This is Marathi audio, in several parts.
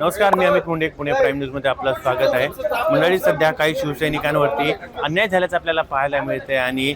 नमस्कार मी अमित मुंडे पुणे प्राईम न्यूजमध्ये आपलं स्वागत आहे. मंडळी सध्या काही शिवसैनिकांवरती अन्याय झाल्याचं आपल्याला पाहायला मिळते आणि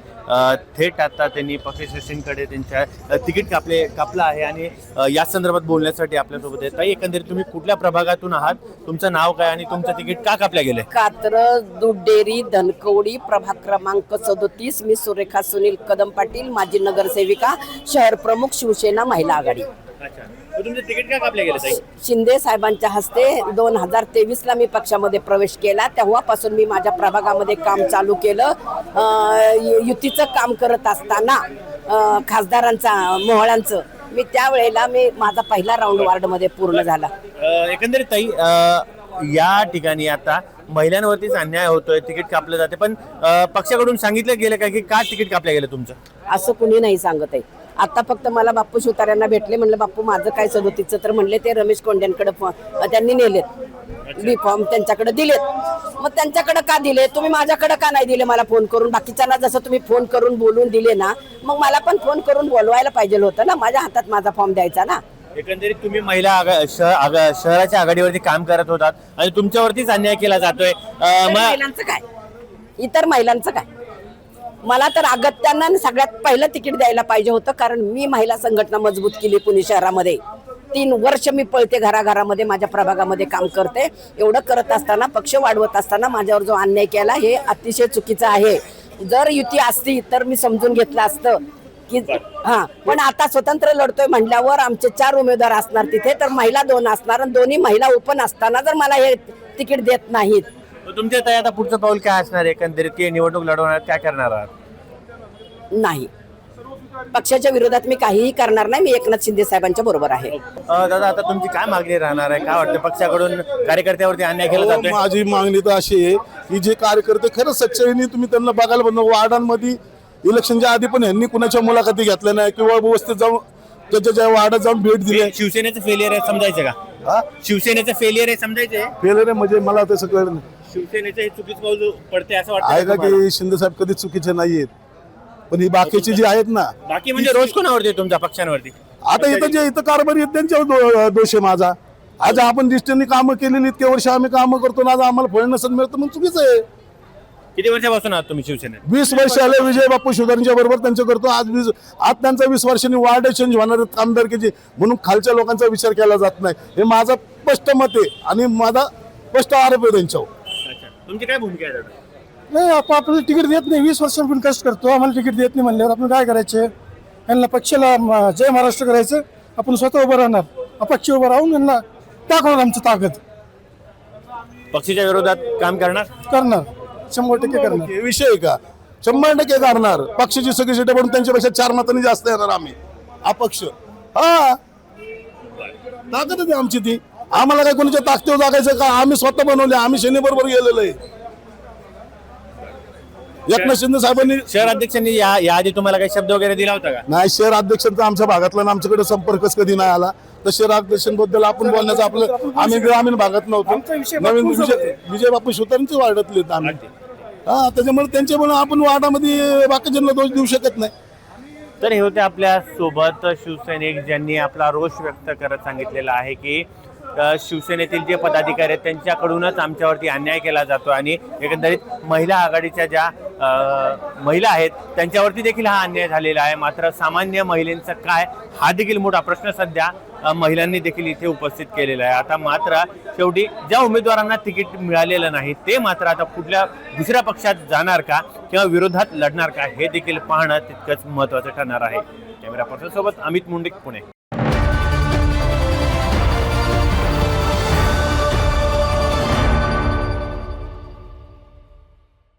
थेट आता त्यांनी पक्षश्रेष्ठींकडे त्यांच्या तिकीट कापले कापलं आहे आणि या संदर्भात बोलण्यासाठी आपल्यासोबत येत आहे एकंदरीत तुम्ही कुठल्या प्रभागातून आहात? तुमचं नाव काय आणि तुमचं तिकीट का कापल्या गेले कात्र दुडेरी धनकवडी प्रभाग क्रमांक सदोतीस मी सुरेखा सुनील कदम पाटील माजी नगरसेविका शहर प्रमुख शिवसेना महिला आघाडी. अच्छा. तुमचं तिकीट का कापल्या गेलं ताई? शिंदे साहेबांच्या हस्ते दोन हजार तेवीसला मी पक्षामध्ये प्रवेश केला. तेव्हापासून मी माझ्या प्रभागामध्ये काम चालू केलं. अं, युतीचं काम करत असताना अं, खासदारांचा मोहळांचं मी त्यावेळेला मी माझा पहिला राऊंड वार्डमध्ये पूर्ण झाला. अ, एकंदरीत ताई अ, या ठिकाणी आता महिलांवरतीच अन्याय होतोय तिकीट कापलं जाते. पण अ, पक्षाकडून सांगितलं गेलं का की का तिकीट कापलं गेलं तुमचं? असं कुणी नाही सांगत आहे. आता फक्त मला बाप्पू शिवतार्यांना भेटले म्हणलं बाप्पू माझं काय सदोतीचं तर म्हणले ते रमेश कोंड्यांकडे त्यांनी नेलेत. बी फॉर्म त्यांच्याकडे दिलेत. मग त्यांच्याकडे का दिले? तुम्ही माझ्याकडे का नाही दिले मला फोन करून? बाकीच्यांना जसं तुम्ही फोन करून बोलून दिले ना मग मला पण फोन करून बोलवायला पाहिजे होतं ना. माझ्या हातात माझा फॉर्म द्यायचा ना. एकंदरीत तुम्ही महिला शहराच्या आघाडीवरती काम करत होतात आणि तुमच्यावरतीच अन्याय केला जातोय. महिलांचं काय? इतर महिलांचं काय? मला तर अगत्यांना सगळ्यात पहिलं तिकीट द्यायला पाहिजे होतं कारण मी महिला संघटना मजबूत केली पुणे शहरामध्ये. तीन वर्ष मी पळते घराघरामध्ये माझ्या प्रभागामध्ये काम करते. एवढं करत असताना पक्ष वाढवत असताना माझ्यावर जो अन्याय केला हे अतिशय चुकीचं आहे. जर युती असती तर मी समजून घेतलं असतं की हा पण आता स्वतंत्र लढतोय म्हटल्यावर आमचे चार उमेदवार असणार तिथे तर महिला दोन असणार आणि दोन्ही महिला ओपन असताना जर मला हे तिकीट देत नाहीत तुमच्या ताई आता पुढचं पाऊल काय असणार? आहे एकंदरीत की निवडणूक लढवणार काय करणार आहात? नाही. पक्षाच्या विरोधात मी काहीही करणार नाही. मी एकनाथ शिंदे साहेबांच्या बरोबर आहे. अ, दादा आता तुमची काय मागणी राहणार आहे? काय वाटतं? पक्षाकडून कार्यकर्त्यावरती अन्याय केला हो, जातोय माझी मागणी तर अशी आहे की जे कार्यकर्ते खरंच सच्चाईने तुम्ही त्यांना बघायला बनव वार्डांमध्ये इलेक्शनच्या आधी पण यांनी कुणाच्या मुलाखती घेतल्या नाही किंवा व्यवस्थित जाऊन त्याच्या ज्या वार्डात जाऊन भेट दिली शिवसेनेचं फेलियर आहे समजायचं का? हा? शिवसेनेचं फेलियर आहे समजायचं फेल म्हणजे मला तसं कळलं नाही. शिवसेनेचं हे चुकीचं पाऊल पडते असं आहे का शिंदे साहेब कधीच चुकीचे नाहीयेत. पण ही बाकीची जी आहेत ना बाकी म्हणजे रोज कोणावरती आहे तुमच्या पक्षांवरती? आता इथं जे इथं कारभारी आहेत त्यांच्यावर दो- दोष आहे माझा. आज आपण दिष्टीने कामं केलेली इतके वर्ष आम्ही कामं करतो ना आज आम्हाला फळ नसेल मिळतं मग चुकीचं आहे. किती वर्षापासून आहात तुम्ही शिवसेनेत? वीस वर्ष आले विजय बापू शिवदारांच्या बरोबर त्यांचं करतो. आज वीस आज त्यांचा वीस वर्षांनी वार्ड चेंज होणार आहेत आमदारकीची म्हणून खालच्या लोकांचा विचार केला जात नाही. हे माझं स्पष्ट मत आहे आणि माझा स्पष्ट आरोप आहे त्यांच्यावर. तुमची काय भूमिका आहे दादा? नाही आपण आपल्याला तिकीट देत नाही. वीस वर्ष आपण कष्ट करतो. आम्हाला तिकीट देत नाही म्हणल्यावर आपण काय करायचे? यांना पक्षाला म, जय महाराष्ट्र करायचं. आपण स्वतः उभं राहणार. अपक्ष उभं राहून यांना दाखवणार आमचं ताकद. पक्षाच्या विरोधात काम करणार? करणार. शंभर टक्के करणार. हे विषय आहे का? शंभर टक्के करणार. पक्षाची सगळी सीटं पण त्यांच्यापेक्षा चार मतांनी जास्त येणार आम्ही. अपक्ष. हा. ताकद आहे आमची ती. आम्हाला काय कोणाच्या ताकदीवर जागायचं का? आम्ही स्वतः बनवले आम्ही सेने बरोबर गेलेलो आहे. एकनाथ शिंदे साहेबांनी शहर अध्यक्षांनी या याआधी तुम्हाला काही शब्द वगैरे दिला होता का? नाही शहर अध्यक्षांचा आमच्या भागातला ना आमच्याकडे संपर्कच कधी नाही आला. तर शहर अध्यक्षांबद्दल आपण बोलण्याचं आपलं आम्ही ग्रामीण भागात नव्हतो. नवीन विजय विजय बापू वार्डातले आहेत आम्ही. हा त्याच्यामुळे त्यांच्यामुळे आपण वार्डामध्ये बाकीच्यांना दोष देऊ शकत नाही. तर हे होते आपल्यासोबत शिवसैनिक ज्यांनी आपला रोष व्यक्त करत सांगितलेला आहे की शिवसेनेतील जे पदाधिकारी आहेत त्यांच्याकडूनच आमच्यावरती अन्याय केला जातो आणि एकंदरीत महिला आघाडीच्या ज्या महिला आहेत त्यांच्यावरती देखील हा अन्याय झालेला आहे. मात्र सामान्य महिलांचं काय हा देखील मोठा प्रश्न सध्या महिलांनी देखील इथे उपस्थित केलेला आहे. आता मात्र शेवटी ज्या उमेदवारांना तिकीट मिळालेलं नाही ते मात्र आता कुठल्या दुसऱ्या पक्षात जाणार का किंवा विरोधात लढणार का हे देखील पाहणं तितकंच महत्त्वाचं ठरणार आहे. कॅमेरा पर्सन सोबत अमित मुंडे पुणे.